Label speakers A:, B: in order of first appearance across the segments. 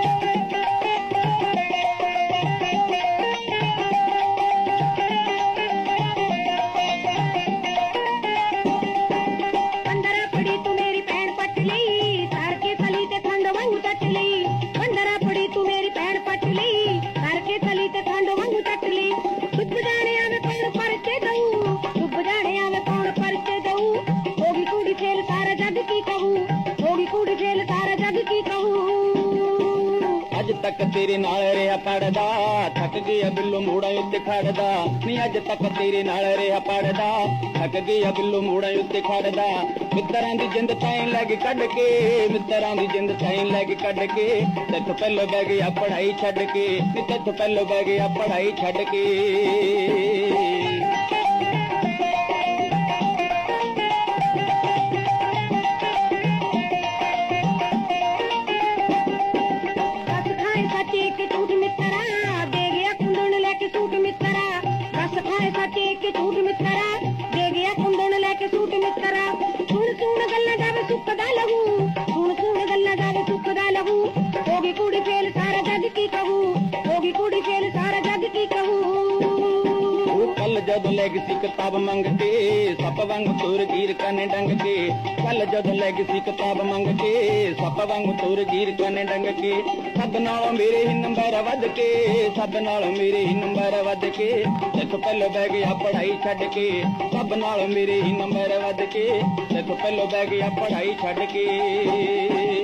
A: Thank you.
B: ਅੱਜ ਤੱਕ ਤੇਰੇ ਨਾਲ ਰਿਹਾ ਪੜਦਾ। ਥੱਕ ਗਿਆ ਬਿੱਲੂ ਮੋੜਾ ਉੱਤੇ ਖੜਦਾ। ਨਹੀਂ ਅੱਜ ਤੱਕ ਤੇਰੇ ਨਾਲ ਰਿਹਾ ਪੜਦਾ। ਥੱਕ ਗਿਆ ਬਿੱਲੂ ਮੋੜਾ ਉੱਤੇ ਖੜਦਾ। ਮਿੱਤਰਾਂ ਦੀ ਜਿੰਦ ਤਾਈਂ ਲੈ ਕੇ ਕੱਢ ਕੇ, ਮਿੱਤਰਾਂ ਦੀ ਜਿੰਦ ਤਾਈਂ ਲੈ ਕੇ ਕੱਢ ਕੇ। ਤੈਥੋਂ ਪਹਿਲਾਂ ਬਹਿ ਗਿਆ ਪੜਾਈ ਛੱਡ ਕੇ, ਨੀ ਤੈਥੋਂ ਪਹਿਲਾਂ ਬਹਿ ਗਿਆ ਪੜਾਈ ਛੱਡ ਕੇ।
A: ਗੱਲਾਂ
B: ਜਦੋਂ ਲੈ ਗਈ ਸੀ ਕਿਤਾਬ ਮੰਗ ਕੇ ਸੱਪ ਵਾਂਗ ਤੁਰ ਗੀਰ ਕਨੇ ਡੰਗ ਕੇ ਕੱਲ ਜਦੋਂ ਲੈ ਕਿਤਾਬ ਮੰਗ ਕੇ ਸੱਪ ਵਾਂਗ ਤੁਰ ਗੀਰ ਕਨੇ ਡੰਗ ਕੇ ਸਭ ਨਾਲੋਂ ਮੇਰੇ ਹੀ ਨੰਬਰ ਵੱਧ ਕੇ ਸਭ ਨਾਲੋਂ ਮੇਰੇ ਹੀ ਨੰਬਰ ਵੱਧ ਕੇ ਤੇਥੋਂ ਪਹਿਲਾਂ ਬਹਿ ਗਿਆ ਪੜ੍ਹਾਈ ਛੱਡ ਕੇ ਸਭ ਨਾਲੋਂ ਮੇਰੇ ਹੀ ਨੰਬਰ ਵੱਧ ਕੇ ਤੇਥੋਂ ਪਹਿਲਾਂ ਬਹਿ ਗਿਆ ਪੜ੍ਹਾਈ ਛੱਡ ਕੇ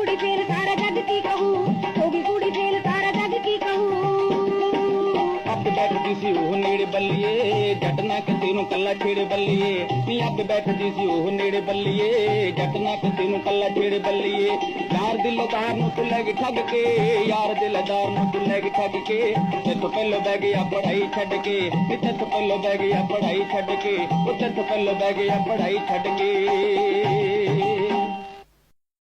A: ਹੋਗੀ ਕੁੜੀ ਫੇਰ ਸਾਰਾ ਜੱਗ ਕੀ ਕਹੂ? ਹੋਗੀ ਕੁੜੀ ਫੇਰ ਸਾਰਾ ਜੱਗ ਕੀ ਕਹੂ?
B: ਬੈਠਦੀ ਸੀ ਉਹ ਨੇੜੇ ਬੱਲੀਏ, ਜੱਟ ਨਾ ਕਿਸੇ ਨੂੰ ਕੱਲਾ ਛੇੜੇ ਬੱਲੀਏ। ਨੀ ਅੱਬ ਬੈਠਦੀ ਸੀ ਉਹ ਨੇੜੇ ਬੱਲੀਏ, ਜੱਟ ਨਾ ਕਿਸੇ ਨੂੰ ਕੱਲਾ ਛੇੜੇ ਬੱਲੀਏ। ਯਾਰ ਦਿਲਦਾਰ ਨੂੰ ਤੂੰ ਲੈ ਕੇ ਠੱਗ ਕੇ, ਯਾਰ ਦਿਲਦਾਰ ਨੂੰ ਤੂੰ ਲੈ ਕੇ ਠੱਗ ਕੇ। ਤੇ ਤੋਂ ਪਹਿਲਾਂ ਬਹਿ ਗਿਆ ਪੜਾਈ ਛੱਡ ਕੇ, ਇੱਥੇ ਤੋਂ ਪਹਿਲਾਂ ਬਹਿ ਗਿਆ ਪੜਾਈ ਛੱਡ ਕੇ, ਉੱਥੇ ਤੋਂ ਪਹਿਲਾਂ ਬਹਿ ਗਿਆ ਪੜਾਈ ਛੱਡ ਕੇ।